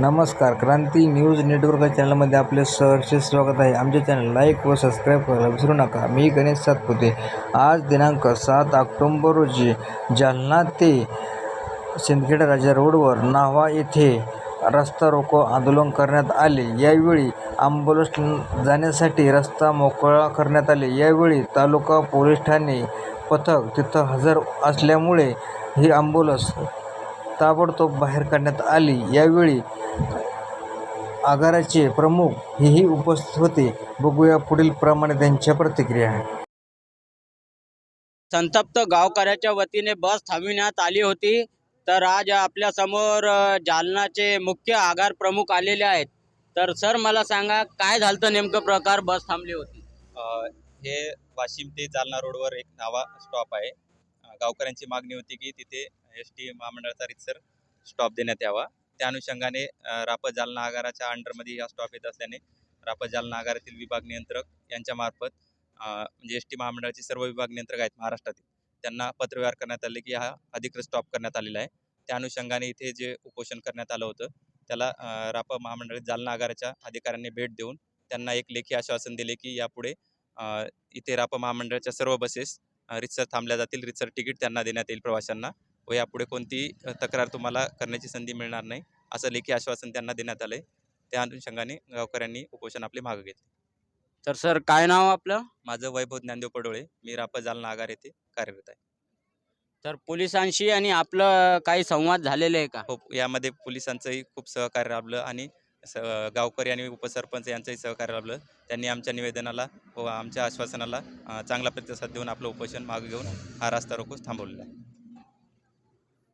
नमस्कार क्रांती news network या चॅनलमध्ये आपले सहर्षे स्वागत आहे. आमच्या चॅनल लाईक व सबस्क्राईब करायला विसरू नका. मी गणेश सातपुते. आज दिनांक सात ऑक्टोंबर रोजी जालना ते सिंदखेड राजा रोडवर नावा येथे रस्ता रोको आंदोलन करण्यात आले. यावेळी आंबोलस जाण्यासाठी रस्ता मोकळा करण्यात आले. यावेळी तालुका पोलीस ठाणे पथक तिथं हजर असल्यामुळे ही आंबोलस ताबडतोब बाहेर काढण्यात आली. यावेळी आगाराचे प्रमुख हेही उपस्थित होते. बघूया पुढील प्रमाणे त्यांच्या प्रतिक्रिया. संतप्त गावकऱ्याच्या वतीने बस थांबविण्यात आली होती. तर आज आपल्यासमोर जालनाचे मुख्य आगार प्रमुख आलेले आहेत. तर सर मला सांगा काय झालं नेमकं प्रकार बस थांबली होती? हे वाशिम ते जालना रोडवर एक नावा स्टॉप आहे. गावकऱ्यांची मागणी होती की तिथे एस टी महामंडळाचा रितसर स्टॉप देण्यात यावा. त्या अनुषंगाने रापत जालना आगाराच्या अंडरमध्ये हा स्टॉप येत असल्याने रापत जालना आगारातील विभाग नियंत्रक यांच्यामार्फत म्हणजे एस टी महामंडळाचे सर्व विभाग नियंत्रक आहेत महाराष्ट्रातील त्यांना पत्रव्यवहार करण्यात आले की हा अधिकृत स्टॉप करण्यात आलेला आहे. त्या अनुषंगाने इथे जे उपोषण करण्यात आलं होतं त्याला राप महामंडळात जालना आगाराच्या अधिकाऱ्यांनी भेट देऊन त्यांना एक लेखी आश्वासन दिले की यापुढे इथे राप महामंडळाच्या सर्व बसेस रितसर थांबल्या जातील. रितसर तिकीट त्यांना देण्यात येईल प्रवाशांना व यापुढे कोणतीही अ, तक्रार तुम्हाला करण्याची संधी मिळणार नाही असं लेखी आश्वासन त्यांना देण्यात आलं त्या अनुषंगाने गावकऱ्यांनी उपोषण आपले मागं घेतले. तर सर काय नाव आपलं? माझं वैभव ज्ञानदेव पडोळे. मी राप जालना आगार येथे कार्यरत आहे. तर पोलिसांशी आणि आपलं काही संवाद झालेले आहे का? हो यामध्ये पोलिसांचंही खूप सहकार्य लाभलं आणि स गावकरी आणि उपसरपंच यांचंही सहकार्य लाभलं. त्यांनी आमच्या निवेदनाला व आमच्या आश्वासनाला चांगला प्रतिसाद देऊन आपलं उपोषण मागे घेऊन हा रास्ता रोको थांबवलेला आहे.